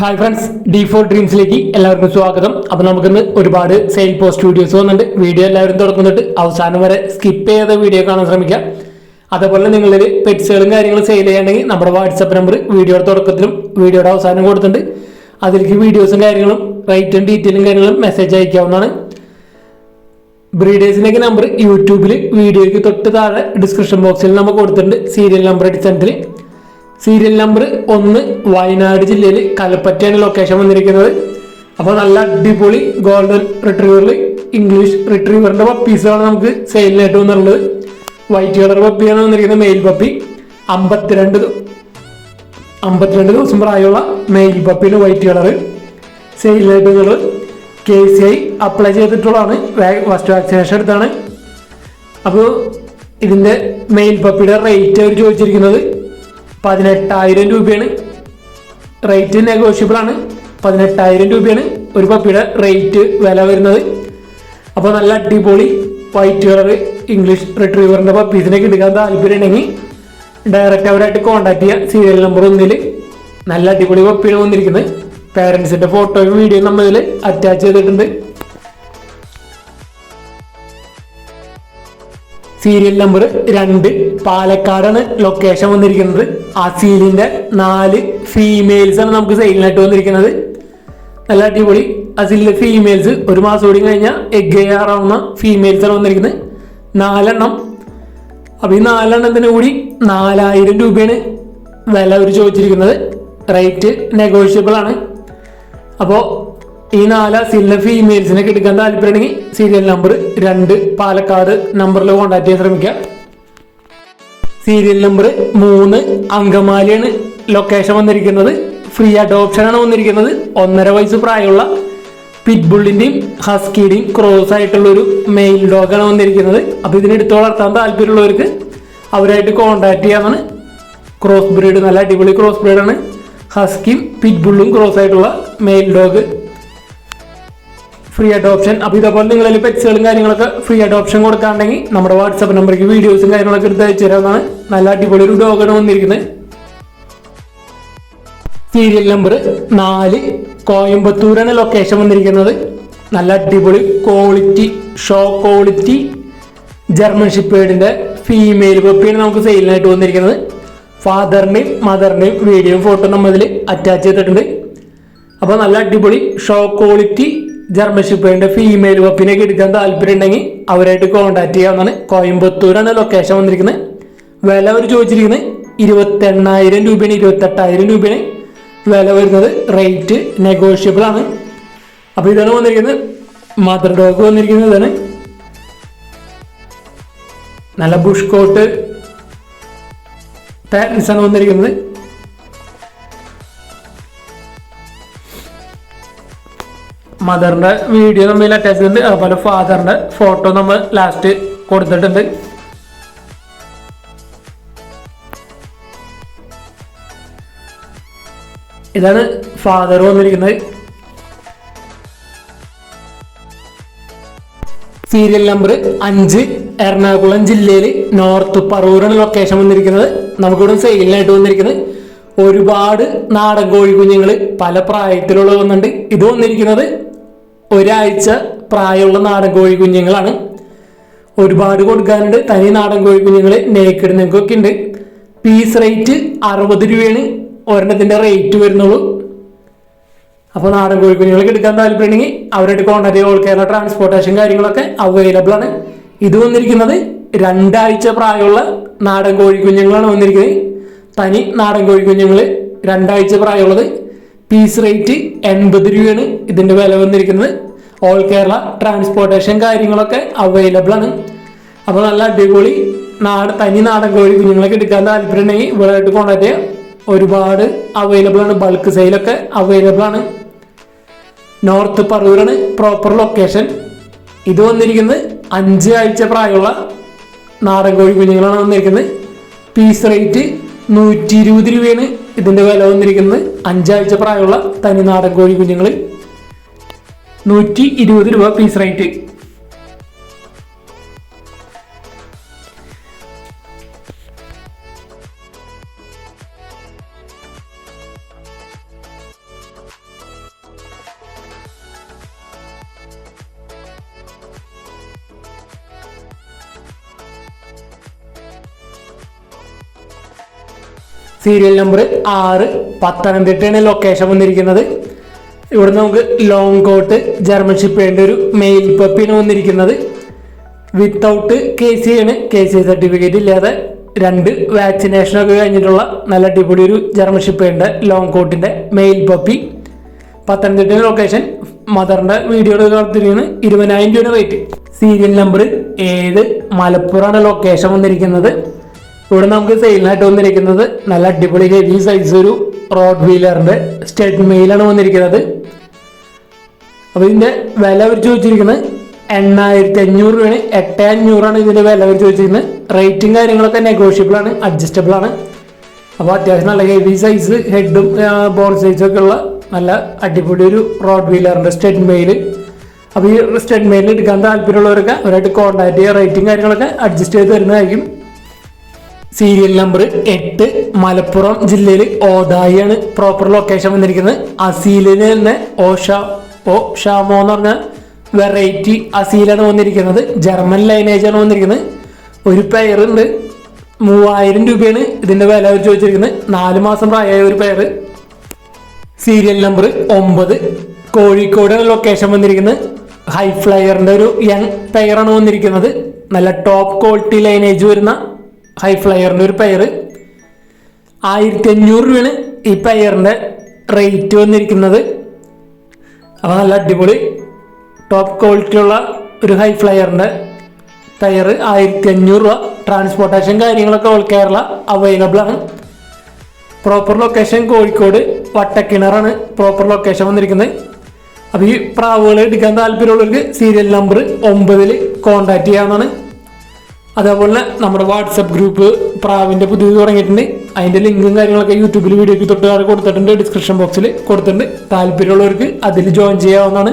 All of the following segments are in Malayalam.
ഹായ് ഫ്രണ്ട്സ് ഡി ഫോർ ഡ്രീംസിലേക്ക് എല്ലാവർക്കും സ്വാഗതം. അപ്പോൾ നമുക്കിന്ന് ഒരുപാട് സെയിൽ പോസ്റ്റ് വീഡിയോസ് വന്നിട്ടുണ്ട്. വീഡിയോ എല്ലാവരും തുടങ്ങുന്നിട്ട് അവസാനം വരെ സ്കിപ്പ് ചെയ്ത വീഡിയോ കാണാൻ ശ്രമിക്കാം അതേപോലെ നിങ്ങളിൽ പെറ്റ്സുകളും കാര്യങ്ങളും സെയിൽ ചെയ്യണമെങ്കിൽ നമ്മുടെ വാട്സപ്പ് നമ്പർ വീഡിയോയുടെ തുടക്കത്തിലും വീഡിയോയുടെ അവസാനം കൊടുത്തിട്ടുണ്ട്. അതിലേക്ക് വീഡിയോസും കാര്യങ്ങളും റൈറ്റും ഡീറ്റെയിലും കാര്യങ്ങളും മെസ്സേജ് അയക്കാവുന്നതാണ്. ബ്രീഡേഴ്സിന്റെ നമ്പർ യൂട്യൂബിൽ വീഡിയോയ്ക്ക് തൊട്ട് താഴെ ഡിസ്ക്രിപ്ഷൻ ബോക്സിൽ നമുക്ക് കൊടുത്തിട്ടുണ്ട്. സീരിയൽ നമ്പർ അടിസ്ഥാനത്തിൽ സീരിയൽ നമ്പർ ഒന്ന് വയനാട് ജില്ലയിൽ കൽപ്പറ്റയാണ് ലൊക്കേഷൻ വന്നിരിക്കുന്നത്. അപ്പോൾ നല്ല അടിപൊളി ഗോൾഡൻ റിട്രീവറിൽ ഇംഗ്ലീഷ് റിട്രീവറിന്റെ പപ്പീസാണ് നമുക്ക് സെയിലിനായിട്ട് വന്നിട്ടുള്ളത്. വൈറ്റ് കളർ പപ്പിയാണ് വന്നിരിക്കുന്നത് മെയിൽ പപ്പി അമ്പത്തിരണ്ട് അമ്പത്തിരണ്ട് ദിവസം പ്രായമുള്ള മെയിൽ പപ്പിന് വൈറ്റ് കളർ സെയിലിനായിട്ട് വന്നത് കെ സി ഐ അപ്ലൈ ചെയ്തിട്ടുള്ളതാണ്. ഫസ്റ്റ് വാക്സിനേഷൻ എടുത്താണ്. അപ്പോൾ ഇതിന്റെ മെയിൽ പപ്പിയുടെ റേറ്റ് അവർ ചോദിച്ചിരിക്കുന്നത് പതിനെട്ടായിരം രൂപയാണ്. റേറ്റ് നെഗോഷ്യബിൾ ആണ്. പതിനെട്ടായിരം രൂപയാണ് ഒരു പപ്പിയുടെ റേറ്റ് വില വരുന്നത്. അപ്പോൾ നല്ല അടിപൊളി വൈറ്റ് കളർ ഇംഗ്ലീഷ് റിട്രീവറിന്റെ പപ്പീസിനൊക്കെ എടുക്കാൻ താല്പര്യം ഉണ്ടെങ്കിൽ ഡയറക്റ്റ് അവരായിട്ട് കോൺടാക്ട് ചെയ്യുക സീരിയൽ നമ്പർ ഒന്നിൽ നല്ല അടിപൊളി പപ്പിയാണ് വന്നിരിക്കുന്നത്. പേരൻസിന്റെ ഫോട്ടോയും വീഡിയോയും നമ്മൾ ഇതിൽ അറ്റാച്ച് ചെയ്തിട്ടുണ്ട്. സീരിയൽ നമ്പർ രണ്ട്. പാലക്കാടാണ് ലൊക്കേഷൻ വന്നിരിക്കുന്നത്. അസീലിന്റെ നാല് ഫീമെയിൽസ് ആണ് നമുക്ക് സെയിലിനായിട്ട് വന്നിരിക്കുന്നത്. നല്ല അടിപൊളി അസീലിന്റെ ഫീമെയിൽസ് ഒരു മാസം കൂടി കഴിഞ്ഞാൽ എഗ് ചെയ്യാറാവുന്ന ഫീമെയിൽസ് ആണ് വന്നിരിക്കുന്നത്. നാലെണ്ണം. അപ്പൊ ഈ നാലെണ്ണത്തിന് കൂടി നാലായിരം രൂപയാണ് വില അവർ ചോദിച്ചിരിക്കുന്നത്. റേറ്റ് നെഗോഷ്യബിൾ ആണ്. അപ്പോൾ ഈ നാല് സില്ല ഫീമെയിൽസിനൊക്കെ എടുക്കാൻ താല്പര്യമുണ്ടെങ്കിൽ സീരിയൽ നമ്പർ രണ്ട് പാലക്കാട് നമ്പറിൽ കോൺടാക്ട് ചെയ്യാൻ ശ്രമിക്കുക. സീരിയൽ നമ്പർ മൂന്ന് അങ്കമാലിയാണ് ലൊക്കേഷൻ വന്നിരിക്കുന്നത്. ഫ്രീ അഡോപ്ഷൻ ആണ് വന്നിരിക്കുന്നത്. ഒന്നര വയസ്സ് പ്രായമുള്ള പിറ്റ്ബുള്ളിന്റെയും ഹസ്കിയുടെയും ക്രോസ് ആയിട്ടുള്ള ഒരു മെയിൽ ഡോഗാണ് വന്നിരിക്കുന്നത്. അപ്പോൾ ഇതിനെടുത്ത് വളർത്താൻ താല്പര്യമുള്ളവർക്ക് അവരായിട്ട് കോണ്ടാക്ട് ചെയ്യാമെന്നാണ് ക്രോസ് ബ്രീഡ് നല്ല അടിപൊളി ക്രോസ് ബ്രീഡാണ് ഹസ്കിയും പിറ്റ്ബുള്ളും ക്രോസ് ആയിട്ടുള്ള മെയിൽ ഡോഗ് ഫ്രീ അഡോപ്ഷൻ അപ്പോൾ ഇതേപോലെ നിങ്ങളിൽ പെറ്റ്സുകളും കാര്യങ്ങളൊക്കെ ഫ്രീ അഡോപ്ഷൻ കൊടുക്കാണ്ടെങ്കിൽ നമ്മുടെ വാട്സപ്പ് നമ്പറിലേക്ക് വീഡിയോസും കാര്യങ്ങളൊക്കെ എടുത്ത് അയച്ചു തരാവുന്നതാണ്. നല്ല അടിപൊളി ഒരു ഡോഗാണ് വന്നിരിക്കുന്നത്. സീരിയൽ നമ്പർ നാല് കോയമ്പത്തൂരാണ് ലൊക്കേഷൻ വന്നിരിക്കുന്നത്. നല്ല അടിപൊളി quality show quality German ഷിപ്പേഡിന്റെ female പപ്പിയാണ് നമുക്ക് സെയിലിനായിട്ട് വന്നിരിക്കുന്നത്. ഫാദറിന്റെയും മദറിന്റെയും വീഡിയോയും ഫോട്ടോ നമ്മൾ ഇതിൽ അറ്റാച്ച് ചെയ്തിട്ടുണ്ട്. അപ്പോൾ നല്ല അടിപൊളി ഷോ ക്വാളിറ്റി ജർമ്മൻ ഷിപ്പേഡിന്റെ ഫീമെയിൽ വപ്പിനെ എടുക്കാൻ താല്പര്യം ഉണ്ടെങ്കിൽ അവരായിട്ട് കോൺടാക്ട് ചെയ്യാവുന്നതാണ്. കോയമ്പത്തൂരാണ് ലൊക്കേഷൻ വന്നിരിക്കുന്നത്. വില അവർ ചോദിച്ചിരിക്കുന്നത് ഇരുപത്തി എണ്ണായിരം രൂപയാണ് ഇരുപത്തെട്ടായിരം രൂപയാണ്. വില വരുന്നത് റേറ്റ് നെഗോഷ്യബിൾ ആണ്. അപ്പോൾ ഇതാണ് വന്നിരിക്കുന്നത്. മദർ ഡോഗ് വന്നിരിക്കുന്നത് ഇതാണ്. നല്ല ബുഷ് കോട്ട് പാരൻസ് ആണ് വന്നിരിക്കുന്നത്. മദറിന്റെ വീഡിയോ നമ്മൾ അറ്റാച്ച് ചെയ്തിട്ടുണ്ട് അതുപോലെ ഫാദറിന്റെ ഫോട്ടോ നമ്മൾ ലാസ്റ്റ് കൊടുത്തിട്ടുണ്ട്. ഇതാണ് ഫാദർ വന്നിരിക്കുന്നത്. സീരിയൽ നമ്പർ അഞ്ച് എറണാകുളം ജില്ലയിൽ നോർത്ത് പറവൂരാണ് ലൊക്കേഷൻ വന്നിരിക്കുന്നത്. നമുക്കിവിടെ സെയിലിനായിട്ട് വന്നിരിക്കുന്നത്. ഒരുപാട് നാടൻ കോഴി കുഞ്ഞുങ്ങൾ പല പ്രായത്തിലുള്ള വന്നിട്ടുണ്ട് ഇത് വന്നിരിക്കുന്നത് ഒരാഴ്ച പ്രായമുള്ള നാടൻ കോഴി കുഞ്ഞുങ്ങളാണ്. ഒരുപാട് കൊടുക്കാനുണ്ട്. തനി നാടൻ കോഴി കുഞ്ഞുങ്ങൾ നേക്കിട് നിങ്ങൾക്കൊക്കെ ഉണ്ട്. പീസ് റേറ്റ് അറുപത് രൂപയാണ്. ഒരെണ്ണത്തിന്റെ റേറ്റ് വരുന്നുള്ളൂ. അപ്പോൾ നാടൻ കോഴി കുഞ്ഞുങ്ങൾക്ക് എടുക്കാൻ താല്പര്യമുണ്ടെങ്കിൽ അവരുടെ കോൺടാക്ട് ഓൾ കേരള ട്രാൻസ്പോർട്ടേഷൻ കാര്യങ്ങളൊക്കെ അവൈലബിൾ ആണ്. ഇത് വന്നിരിക്കുന്നത് രണ്ടാഴ്ച പ്രായമുള്ള നാടൻ കോഴി കുഞ്ഞുങ്ങളാണ് വന്നിരിക്കുന്നത്. തനി നാടൻ കോഴി കുഞ്ഞുങ്ങൾ രണ്ടാഴ്ച പ്രായമുള്ളത്. പീസ് റേറ്റ് എൺപത് രൂപയാണ് ഇതിന്റെ വില വന്നിരിക്കുന്നത്. ഓൾ കേരള ട്രാൻസ്പോർട്ടേഷൻ കാര്യങ്ങളൊക്കെ അവൈലബിൾ ആണ്. അപ്പോൾ നല്ല അടിപൊളി നാട് തനി നാടൻ കോഴി കുഞ്ഞുങ്ങളൊക്കെ എടുക്കാൻ താല്പര്യമുണ്ടെങ്കിൽ ഇവരായിട്ട് കോൺടാക്ട് ചെയ്യാം. ഒരുപാട് അവൈലബിൾ ആണ്. ബൾക്ക് സെയിലൊക്കെ അവൈലബിൾ ആണ്. നോർത്ത് പറവൂരാണ് പ്രോപ്പർ ലൊക്കേഷൻ ഇത് വന്നിരിക്കുന്നത് അഞ്ച് ആഴ്ച പ്രായമുള്ള നാടൻ കോഴി കുഞ്ഞുങ്ങളാണ് വന്നിരിക്കുന്നത്. പീസ് റേറ്റ് നൂറ്റി ഇരുപത് രൂപയാണ് ഇതിന്റെ വില വന്നിരിക്കുന്നത്. അഞ്ചാഴ്ച പ്രായമുള്ള തനി നാടൻ കോഴി കുഞ്ഞുങ്ങൾ നൂറ്റി ഇരുപത് രൂപ പീസ് റേറ്റ് സീരിയൽ നമ്പർ ആറ് പത്തനംതിട്ടയാണ് ലൊക്കേഷൻ വന്നിരിക്കുന്നത്. ഇവിടെ നമുക്ക് ലോങ് കോട്ട് ജർമ്മൻ ഷിപ്പേന്റെ ഒരു മെയിൽ പപ്പിയാണ് വന്നിരിക്കുന്നത്. വിത്തൗട്ട് കെ സി ആണ്. കെ സി സർട്ടിഫിക്കറ്റ് ഇല്ലാതെ രണ്ട് വാക്സിനേഷനൊക്കെ കഴിഞ്ഞിട്ടുള്ള നല്ല അടിപൊളി ഒരു ജർമ്മൻ ഷിപ്പേന്റെ ലോങ് കോട്ടിന്റെ മെയിൽ പപ്പി പത്തനംതിട്ട ലൊക്കേഷൻ മദറിന്റെ വീഡിയോ നടത്തിയിരിക്കുന്നത് ഇരുപതിനായിരം രൂപയുടെ റേറ്റ് സീരിയൽ നമ്പർ ഏഴ് മലപ്പുറമാണ് ലൊക്കേഷൻ വന്നിരിക്കുന്നത്. ഇവിടെ നമുക്ക് സെയിലിനായിട്ട് വന്നിരിക്കുന്നത് നല്ല അടിപൊളി ഹെവി സൈസ് ഒരു റോഡ് വീലറിന്റെ സ്റ്റേറ്റ് മെയിലാണ് വന്നിരിക്കുന്നത്. അപ്പോൾ ഇതിന്റെ വില അവർ ചോദിച്ചിരിക്കുന്നത് എണ്ണായിരത്തി അഞ്ഞൂറ് രൂപയാണ്. എട്ട് അഞ്ഞൂറാണ് ഇതിന്റെ വില അവർ ചോദിച്ചിരിക്കുന്നത്. റേറ്റും കാര്യങ്ങളൊക്കെ നെഗോഷ്യബിൾ ആണ് അഡ്ജസ്റ്റബിൾ ആണ്. അപ്പോൾ അത്യാവശ്യം നല്ല ഹെവി സൈസ് ഹെഡും ബോൾ സൈസും ഒക്കെ ഉള്ള നല്ല അടിപൊളി ഒരു റോഡ് വീലറിന്റെ സ്റ്റേറ്റ് മെയിൽ അപ്പോൾ ഈ സ്റ്റേറ്റ് മെയിൽ എടുക്കാൻ താല്പര്യമുള്ളവരൊക്കെ അവരായിട്ട് കോൺടാക്ട് ചെയ്യുക റേറ്റും കാര്യങ്ങളൊക്കെ അഡ്ജസ്റ്റ് ചെയ്ത് തരുന്നതായിരിക്കും. സീരിയൽ നമ്പർ എട്ട് മലപ്പുറം ജില്ലയിൽ ഓദായിയാണ് പ്രോപ്പർ ലൊക്കേഷൻ വന്നിരിക്കുന്നത്. അസീലിന് തന്നെ ഓഷ ഓ ഷാമോ എന്ന് പറഞ്ഞ വെറൈറ്റി അസീലാണ് വന്നിരിക്കുന്നത്. ജർമ്മൻ ആണ് വന്നിരിക്കുന്നത്. ഒരു പെയറുണ്ട് മൂവായിരം രൂപയാണ് ഇതിന്റെ വില അവർ ചോദിച്ചിരിക്കുന്നത്. നാല് മാസം പ്രായമായ ഒരു പെയർ സീരിയൽ നമ്പർ ഒമ്പത് കോഴിക്കോട് ലൊക്കേഷൻ വന്നിരിക്കുന്നത്. ഹൈ ഫ്ലയറിന്റെ ഒരു യങ് പെയറാണ് വന്നിരിക്കുന്നത്. നല്ല ടോപ്പ് ക്വാളിറ്റി ലൈനേജ് വരുന്ന ഹൈ ഫ്ലയറിന്റെ ഒരു പയർ ആയിരത്തി അഞ്ഞൂറ് രൂപയാണ് ഈ പയറിന്റെ റേറ്റ് വന്നിരിക്കുന്നത്. അപ്പോൾ നല്ല അടിപൊളി ടോപ്പ് ക്വാളിറ്റിയുള്ള ഒരു ഹൈ ഫ്ലയറിന്റെ ടയർ ആയിരത്തി അഞ്ഞൂറ് രൂപ. ട്രാൻസ്പോർട്ടേഷൻ കാര്യങ്ങളൊക്കെ ഓൾ കേരള അവൈലബിൾ ആണ്. പ്രോപ്പർ ലൊക്കേഷൻ കോഴിക്കോട് വട്ടക്കിണറാണ് പ്രോപ്പർ ലൊക്കേഷൻ വന്നിരിക്കുന്നത്. അപ്പോൾ ഈ പ്രാവുകൾ എടുക്കാൻ താല്പര്യമുള്ളവർക്ക് സീരിയൽ നമ്പർ ഒമ്പതിൽ കോൺടാക്റ്റ് ചെയ്യാവുന്നതാണ്. അതേപോലെ നമ്മുടെ വാട്സപ്പ് ഗ്രൂപ്പ് പ്രാവിന്റെ പുതിയത് തുടങ്ങിയിട്ടുണ്ട്. അതിന്റെ ലിങ്കും കാര്യങ്ങളൊക്കെ യൂട്യൂബിൽ വീഡിയോയ്ക്ക് തൊട്ട് താഴെ കൊടുത്തിട്ടുണ്ട്. ഡിസ്ക്രിപ്ഷൻ ബോക്സിൽ കൊടുത്തിട്ടുണ്ട്. താല്പര്യമുള്ളവർക്ക് അതിൽ ജോയിൻ ചെയ്യാവുന്നതാണ്.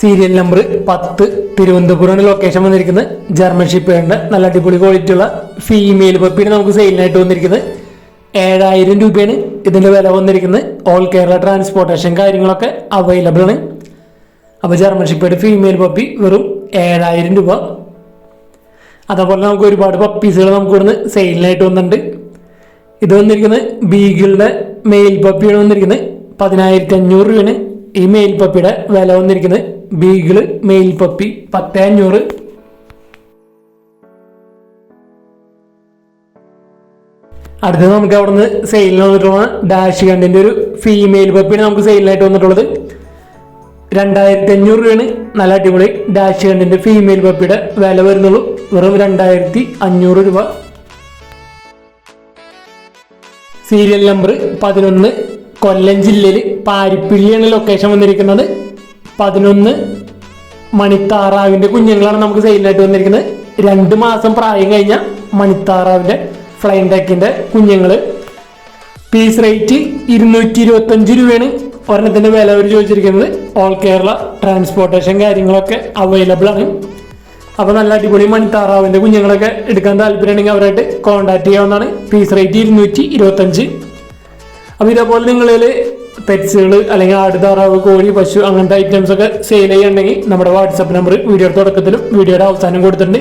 സീരിയൽ നമ്പർ പത്ത് തിരുവനന്തപുരമാണ് ലൊക്കേഷൻ വന്നിരിക്കുന്നത്. ജർമ്മൻ ഷിപ്പേറിന്റെ നല്ല അടിപൊളി ക്വാളിറ്റി ഉള്ള ഫീമെയിൽ പപ്പിയാണ് നമുക്ക് സെയിലിനായിട്ട് വന്നിരിക്കുന്നത്. ഏഴായിരം രൂപയാണ് ഇതിന്റെ വില വന്നിരിക്കുന്നത്. ഓൾ കേരള ട്രാൻസ്പോർട്ടേഷൻ കാര്യങ്ങളൊക്കെ അവൈലബിൾ ആണ്. അപ്പോൾ ജർമ്മൻ ഫീമെയിൽ പപ്പി വെറും ഏഴായിരം രൂപ. അതേപോലെ നമുക്ക് ഒരുപാട് പപ്പീസുകൾ നമുക്ക് ഇവിടുന്ന് സെയിലിനായിട്ട് വന്നിട്ടുണ്ട്. ഇത് വന്നിരിക്കുന്നത് ബീഗിളുടെ മെയിൽ പപ്പിയാണ് വന്നിരിക്കുന്നത്. പതിനായിരത്തി അഞ്ഞൂറ് രൂപയാണ് ഈ മെയിൽ പപ്പിയുടെ വില വന്നിരിക്കുന്നത്. ബീഗിൾ മെയിൽ പപ്പി പത്ത് അഞ്ഞൂറ്. അടുത്തത് നമുക്ക് അവിടുന്ന് സെയിലിന് വന്നിട്ടുള്ള ഡാഷ് കണ്ടിന്റെ ഒരു ഫീമെയിൽ പപ്പിയാണ് നമുക്ക് സെയിലിനായിട്ട് വന്നിട്ടുള്ളത് രണ്ടായിരത്തി അഞ്ഞൂറ് രൂപയാണ്. നല്ല അടിപൊളി ഡാഷ് കണ്ടിന്റെ ഫീമെയിൽ പപ്പിയുടെ വില വരുന്നുള്ളൂ. വെറും രണ്ടായിരത്തി അഞ്ഞൂറ് രൂപ. സീരിയൽ നമ്പർ പതിനൊന്ന് കൊല്ലം ജില്ലയിൽ പാരിപ്പിള്ളിയാണ് ലൊക്കേഷൻ വന്നിരിക്കുന്നത്. പതിനൊന്ന് മണിത്താറാവിന്റെ കുഞ്ഞുങ്ങളാണ് നമുക്ക് സെയിലായിട്ട് വന്നിരിക്കുന്നത്. രണ്ട് മാസം പ്രായം കഴിഞ്ഞ മണിത്താറാവിന്റെ ഫ്ലൈൻ ടെക്കിന്റെ കുഞ്ഞുങ്ങൾ പീസ് റേറ്റ് ഇരുന്നൂറ്റി ഇരുപത്തഞ്ച് രൂപയാണ് ഒരെണ്ണത്തിന്റെ വില അവർ ചോദിച്ചിരിക്കുന്നത്. ഓൾ കേരള ട്രാൻസ്പോർട്ടേഷൻ കാര്യങ്ങളൊക്കെ അവൈലബിൾ ആണ്. അപ്പൊ നല്ല അടിപൊളി മണിത്താറാവിന്റെ കുഞ്ഞുങ്ങളൊക്കെ എടുക്കാൻ താല്പര്യമുണ്ടെങ്കിൽ അവരായിട്ട് കോൺടാക്ട് ചെയ്യാവുന്നതാണ്. പീസ് റേറ്റ് ഇരുന്നൂറ്റി ഇരുപത്തഞ്ച് അപ്പൊ ഇതേപോലെ നിങ്ങളിൽ പെറ്റ്സുകൾ അല്ലെങ്കിൽ ആട് താറാവ് കോഴി പശു അങ്ങനത്തെ ഐറ്റംസ് ഒക്കെ സെയിൽ ചെയ്യുന്നുണ്ടെങ്കിൽ നമ്മുടെ വാട്സപ്പ് നമ്പർ വീഡിയോയുടെ തുടക്കത്തിലും വീഡിയോയുടെ അവസാനം കൊടുത്തിട്ടുണ്ട്.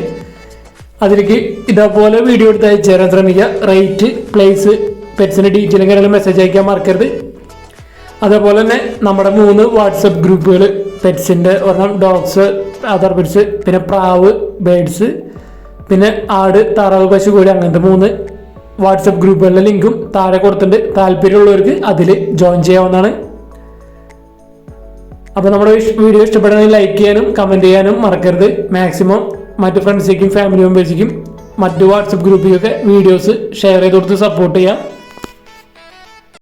അതിലേക്ക് ഇതേപോലെ വീഡിയോ എടുത്ത് അയച്ചു ശ്രമിക്കുക. റേറ്റ് പ്ലേസ് പെറ്റ്സിന്റെ ഡീറ്റെയിലും കാര്യങ്ങളും മെസ്സേജ് അയക്കാൻ മറക്കരുത്. അതേപോലെ തന്നെ നമ്മുടെ മൂന്ന് വാട്സപ്പ് ഗ്രൂപ്പുകൾ പെറ്റ്സിന്റെ ഒരെണ്ണം ഡോഗ്സ് അതർ പെറ്റ്സ് പിന്നെ പ്രാവ് ബേഡ്സ് പിന്നെ ആട് താറാവ് പശു കോഴി അങ്ങനത്തെ മൂന്ന് വാട്സപ്പ് ഗ്രൂപ്പുകളിലെ ലിങ്കും താഴെ കൊടുത്തിട്ടുണ്ട്. താല്പര്യമുള്ളവർക്ക് അതിൽ ജോയിൻ ചെയ്യാവുന്നതാണ്. അപ്പോൾ നമ്മുടെ വീഡിയോ ഇഷ്ടപ്പെടുകയാണെങ്കിൽ ലൈക്ക് ചെയ്യാനും കമന്റ് ചെയ്യാനും മറക്കരുത്. മാക്സിമം മറ്റു ഫ്രണ്ട്സിലേക്കും ഫാമിലി മെമ്പേഴ്സിലേക്കും മറ്റ് വാട്സപ്പ് ഗ്രൂപ്പിലൊക്കെ വീഡിയോസ് ഷെയർ ചെയ്ത് കൊടുത്ത് സപ്പോർട്ട് ചെയ്യാം.